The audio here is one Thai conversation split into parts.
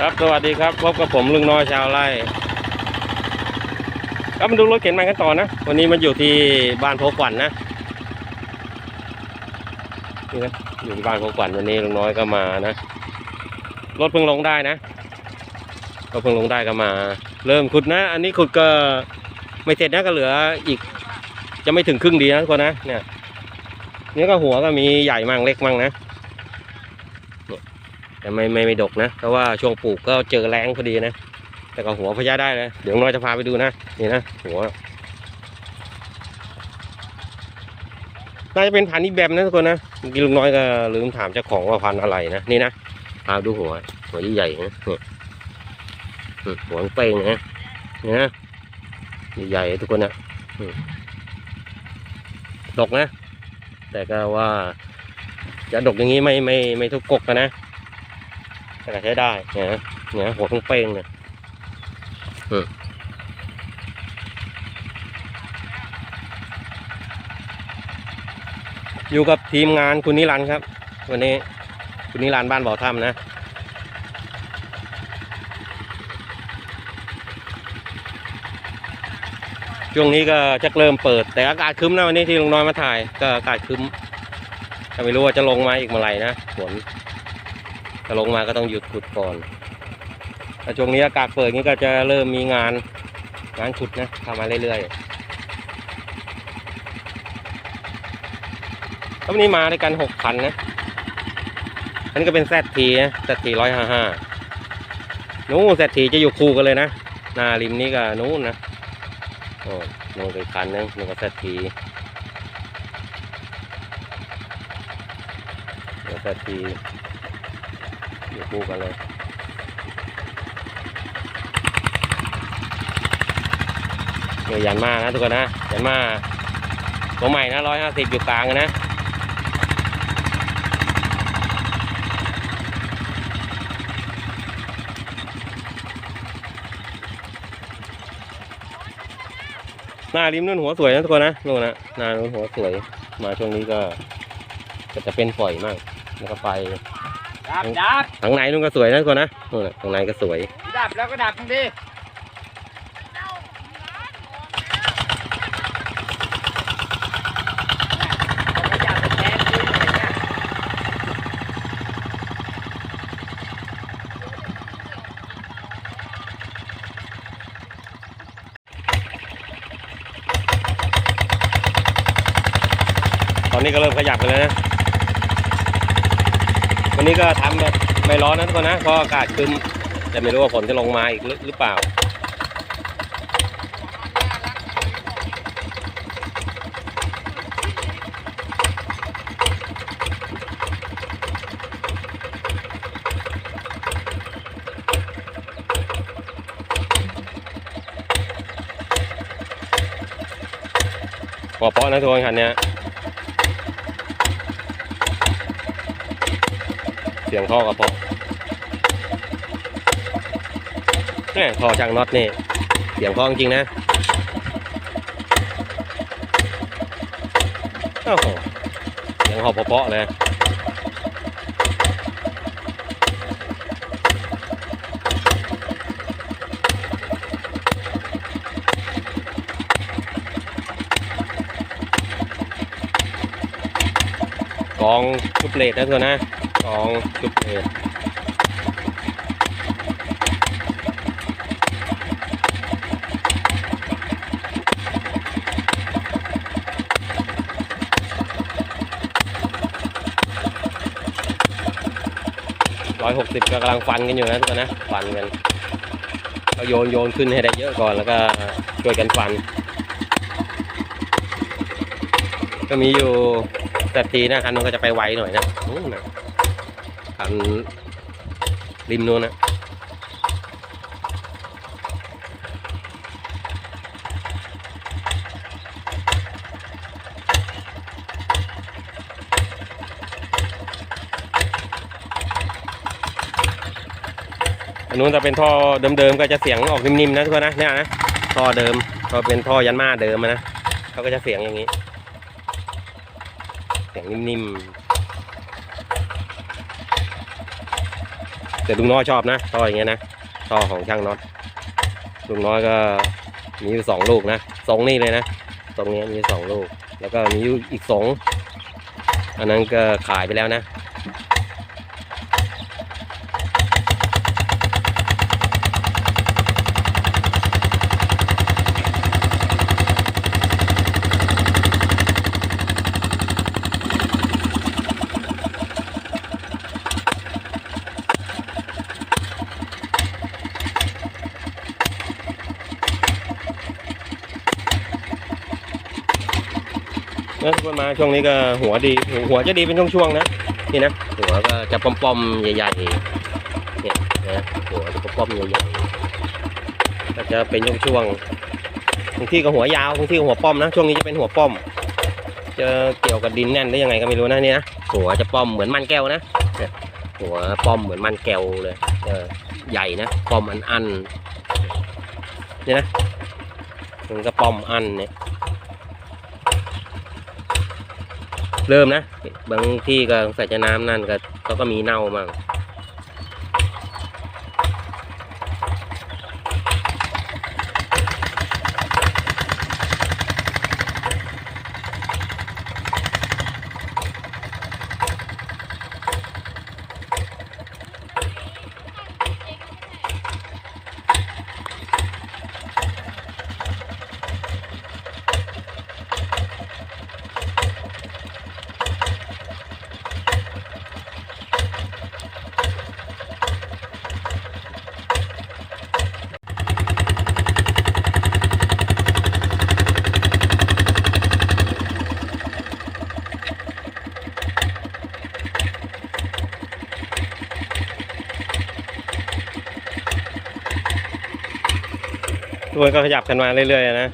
ครับสวัสดีครับพบกับผมลุงน้อยชาวไร่ครับมาดูรถเข็นมันกันต่อนะ วันนี้มันอยู่ที่บ้านโพขวัญนะนี่นะอยู่ที่บ้านโพขวัญวันนี้ลุงน้อยก็มานะรถเพิ่งลงได้นะรถเพิ่งลงได้ก็มา เริ่มขุดนะ อันนี้ขุดก็ไม่เสร็จนะก็เหลืออีก จะไม่ถึงครึ่งดีนะทุกคนนะเนี่ยเนี่ก็หัวก็มีใหญ่มั่งเล็กมั่งนะ แต่ไม่ไม่ไม่ดกนะเพราะว่าช่วงปลูกก็เจอแรงพอดีนะ แต่ก็หัวพยาได้เลยเดี๋ยวน้อยจะพาไปดูนะนี่นะหัวน่าจะเป็นพันธุ์อีแบมนะทุกคนนะกี้ลุงน้อยก็ลืมถามเจ้าของว่าพันธุ์อะไรนะนี่นะพาดูหัว หัวใหญ่ๆนะหัวเป้งนะเนี่ยนะใหญ่ๆทุกคนนะอืมดกนะ แต่ก็ว่าจะดกอย่างนี้ไม่ไม่ไม่ทุกกกนะ แต่ก็ใช้ได้เนี่ยนะเนี่ยหัวเป้งๆเนี่ยอืมอยู่กับทีมงานคุณนิรันดร์ครับ วันนี้คุณนิรันดร์บ้านบ่อถ้ำนะช่วงนี้ก็จะเริ่มเปิด แต่อากาศครึ้มนะวันนี้ที่ลุงน้อยมาถ่าย ก็อากาศครึ้มก็ไม่รู้ว่าจะลงมาอีกเมื่อไหร่นะฝน ถ้าลงมาก็ต้องหยุดขุดก่อนแต่ช่วงนี้อากาศเปิดนี้ก็จะเริ่มมีงานงานขุดนะทำมาเรื่อยๆแล้ววันนี้มาด้วยกันหกพันนะ อันนี้ก็เป็นแซดทีนะแซดทีร้อยห้าห้านู้นแซดทีจะอยู่คู่กันเลยนะหน้าริมนี้ก็นู้นนะโอ้นู้นอีกคันนึงนึงก็แซดทีแซดที อยู่คู่กันเลยเนี่ยยันมานะทุกคนนะยันมาตัวใหม่นะร้อยห้าสิบอยู่กลางนะหน้าริมนู่นหัวสวยนะทุกคนนะนู่นนะหน้านู่นหัวสวย มาช่วงนี้ก็ ก็จะเป็นปล่อยมากแล้วก็ไป ดับดับข้างในนู่นก็สวยนะทุกคนนะนู่นน่ะข้างในก็สวย ดับแล้วก็ดับทันทีตอนนี้ก็เริ่มขยับกันแล้วนะ วันนี้ก็ทำแบบไม่ร้อนนะทุกคนนะเพราะอากาศคึมแต่ไม่รู้ว่าฝนจะลงมาอีกหรือเปล่าพอเพาะนะทุกคนคันเนี้ย สียงท่อกระเพาะแม่ท่อช่างน็อตนี่ เสียงท่อจริงนะโอ้โหเสียงหอบเพาะเลยกองชุบเลดนะเธอนะ กองชุบเลดร้อยหกสิบก็กำลังฟันกันอยู่นะทุกคนนะฟันกันก็โยนโยนขึ้นให้ได้เยอะก่อนแล้วก็ช่วยกันฟัน ก็มีอยู่แต่ทีนะคันนู้นก็จะไปไวหน่อยนะ นู้นนะคันริมนู้นนะอันนู้นจะเป็นท่อเดิมๆก็จะเสียงออกนิ่มๆนะทุกคนนะเนี่ยนะท่อเดิมก็เป็นท่อยันมาเดิมนะเขาก็จะเสียงอย่างนี้ เสียงนิ่มๆ แต่ลุงน้อยชอบนะท่ออย่างเงี้ยนะท่อของช่างน็อตลุงน้อยก็มีอยู่สองลูกนะสองนี่เลยนะตรงนี้มีสองลูก แล้วก็มีอยู่อีกสองอันนั้นก็ขายไปแล้วนะ นะทุกคนมาช่วงนี้ก็หัวดี หัวจะดีเป็นช่วงๆนะนี่นะหัวก็จะปอมๆใหญ่ๆเนี่ยนะหัวจะปอมๆใหญ่ๆก็จะเป็นช่วงๆบางที่ก็หัวยาวบางที่ก็หัวป้อมนะช่วงนี้จะเป็นหัวป้อม จะเกี่ยวกับดินแน่นได้ยังไงก็ไม่รู้นะเนี่ยนะหัวจะป้อมเหมือนมันแก้วนะเนี่ยหัวป้อมเหมือนมันแก้วเลยเออใหญ่นะป้อมอันอันๆเนี่ยนะมันก็ป้อมอันเนี่ย เริ่มนะ บางที่ก็ใส่จะน้ำนั่นก็เขาก็มีเน่ามั่ง ทุกคนก็ขยับกันมาเรื่อยๆนะ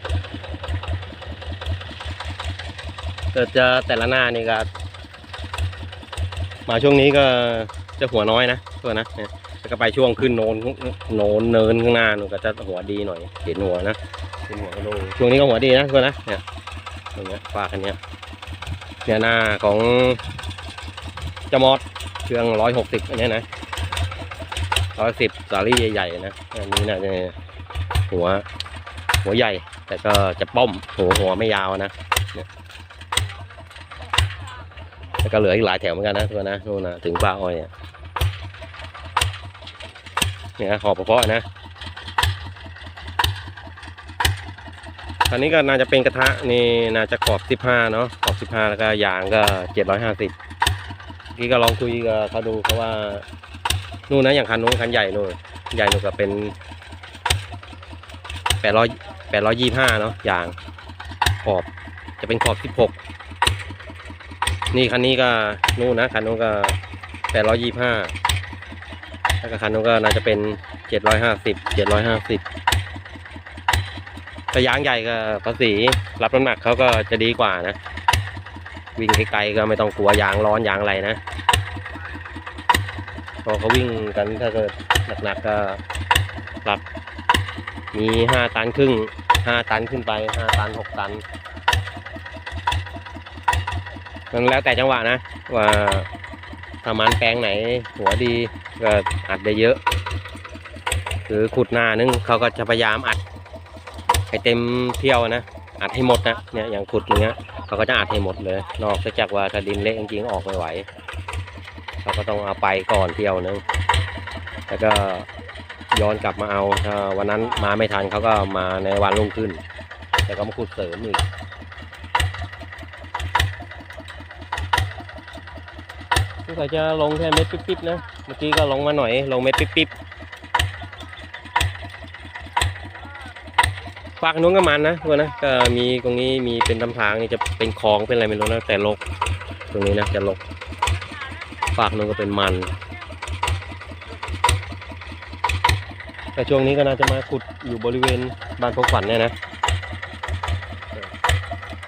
แต่จะแต่ละหน้านี่ก็มาช่วงนี้ก็จะหัวน้อยนะตัวนะแล้วก็ไปช่วงขึ้นโนนโนนเนินข้างหน้าหนูก็จะหัวดีหน่อยเห็นหัวนะเห็นหัวก็ดูช่วงนี้ก็หัวดีนะตัวนะเนี่ยตรงเนี้ยฝากคันเนี้ยเนี่ยหน้าของจมอดเครื่องร้อยหกสิบอันนี้นะร้อยสิบสาลี่ใหญ่ๆนะอันนี้นะเนี่ย หัว หัวใหญ่ แต่ก็จะป้อมหัวหัวไม่ยาวนะแล้วก็เหลืออีกหลายแถวเหมือนกันนะตัวนนะนู่นนะถึงป้าอ้อยเนี่ยเนี่ยขอบเพาะนะอันนี้ก็น่าจะเป็นกระทะนี่น่าจะขอบ15เนาะขอบ15แล้วก็ยางก็750กี้ก็ลองคุยกับเขาดูเขาะว่านู่นนะอย่างคันนู้นคันใหญ่นู่นใหญ่นู่นก็เป็น 800 825เนาะยางขอบจะเป็นขอบ16นี่คันนี้ก็นู่นนะคันนู้นก็825แล้วก็คันนู้นก็น่าจะเป็น750 750แต่ยางใหญ่ก็ภาษีรับน้ำหนักเขาก็จะดีกว่านะ วิ่งไกลๆก็ไม่ต้องกลัวยางร้อนยางอะไรนะพอเขาวิ่งกันถ้าเกิดหนักๆก็ มีห้าตันครึ่งห้าตันขึ้นไปห้าตันหกตันมันแล้วแต่จังหวะนะ ว่าถ้ามันแปลงไหน หัวดีก็อัดได้เยอะหรือขุดหน้านึงเขาก็จะพยายามอัดให้เต็มเที่ยวนะอัดให้หมดนะเนี่ยอย่างขุดอย่างเงี้ยเขาก็จะอัดให้หมดเลย นอกจากว่าถ้าดินเละจริงๆออกไม่ไหวเขาก็ต้องเอาไปก่อนเที่ยวนึงแล้วก็ ย้อนกลับมาเอาถ้าวันนั้นมาไม่ทันเขาก็มาในวันรุ่งขึ้น แต่ก็มาขุดเสริมอีกสงสัยจะลงแค่เม็ดปิ๊บๆนะ เมื่อกี้ก็ลงมาหน่อย ลงเม็ดปิ๊บๆฝากนู้นก็มันนะตัวนะก็มีตรงนี้มีเป็นตำทางนี่จะเป็นคลองเป็นอะไรไม่รู้นะแต่ลก ตรงนี้นะจะลกฝากนู้นก็เป็นมัน แต่ช่วงนี้ก็น่าจะมาขุดอยู่บริเวณบ้านพกขวัญเนี่ยนะ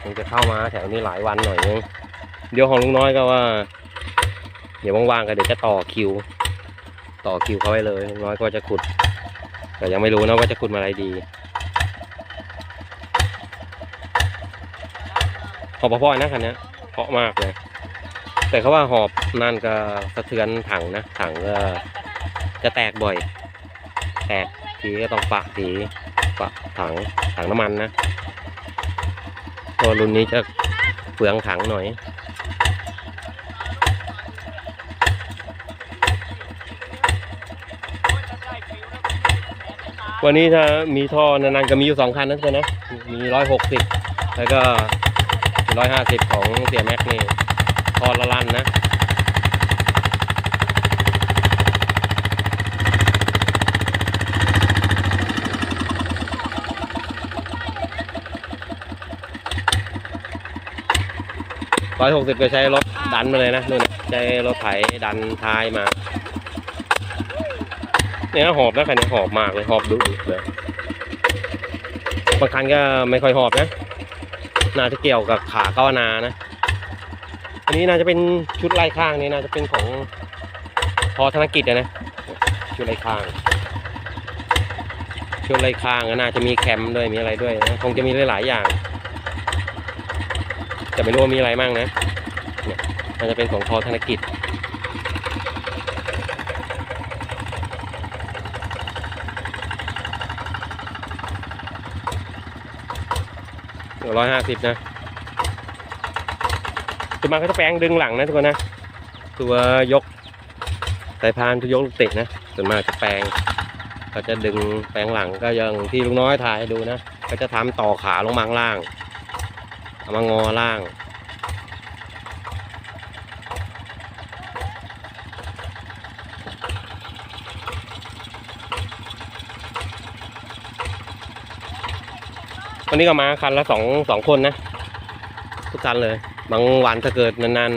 คงจะเข้ามาแถวนี้หลายวันหน่อยนึงเดี๋ยวของลุงน้อยก็ว่า เดี๋ยวว่างๆก็เดี๋ยวจะต่อคิว ต่อคิวเขาไว้เลยลุงน้อยก็จะขุด แต่ยังไม่รู้นะว่าจะขุดมาอะไรดีหอบพ่อๆนะคันนี้เพาะมากเลย แต่เขาว่าหอบนั่นก็สะเทือนถังนะถังก็จะแตกบ่อย แตกทีก็ต้องปะสีปะถังถังน้ำมันนะตัวรุ่นนี้จะเปลืองถังหน่อย วันนี้ถ้ามีท่อนานๆก็มีอยู่สองคันนะทุกคนนะมีร้อยหกสิบแล้วก็ร้อยห้าสิบของเสียแม็กนี่ท่อละลันนะ ร้อยหกสิบก็ใช้รถดันมาเลยนะนู่นนะใช้รถไถดันท้ายมาเนี่ยหอบนะคันนี้หอบมากเลยหอบดุเลยบางคันก็ไม่ค่อยหอบนะน่าจะเกี่ยวกับขาก้าวนานะอันนี้น่าจะเป็นชุดไล่ข้างนี่น่าจะเป็นของพอธนกิจนะชุดไล่ข้างชุดไล่ข้างก็น่าจะมีแคมด้วยมีอะไรด้วยนะคงจะมีหลายๆอย่าง แต่ไม่รู้ว่ามีอะไรมั่งนะเนี่ยมันจะเป็นของพอธนกิจร้อยห้าสิบนะตัวมาก็จะแปลงดึงหลังนะทุกคนนะ ตัวยกสายพานตัวยกลูกเตะนะส่วนมากจะแปลงก็จะดึงแปลงหลังก็อย่างที่ลุงน้อยถ่ายให้ดูนะ ก็จะทำต่อขาลงมาข้างล่าง มางอล่าง วันนี้ก็มาคันละสองสองคนนะ ทุกคันเลย บางวันถ้าเกิดนั่น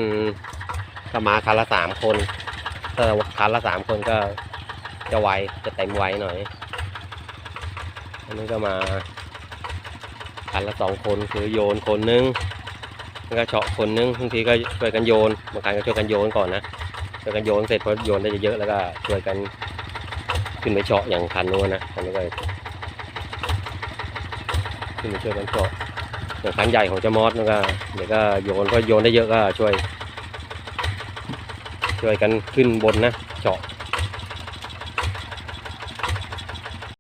ๆก็มาคันละสามคนถ้าคันละสามคนก็จะไวจะเต็มไวหน่อย อันนี้ก็มา คันละสองคนคือโยนคนนึงแล้วก็เฉาะคนนึงบางทีก็ช่วยกันโยนบางครั้งก็ช่วยกันโยนก่อนนะช่วยกันโยนเสร็จพอโยนได้เยอะแล้วก็ช่วยกันขึ้นไปเฉาะอย่างคันนู้นนะคันนี้ก็ขึ้นมาช่วยกันเจาะอย่างคันใหญ่ของเจามอสมันก็เดี๋ยวก็โยนพอโยนได้เยอะก็ช่วย ช่วยกันขึ้นบนนะเจาะ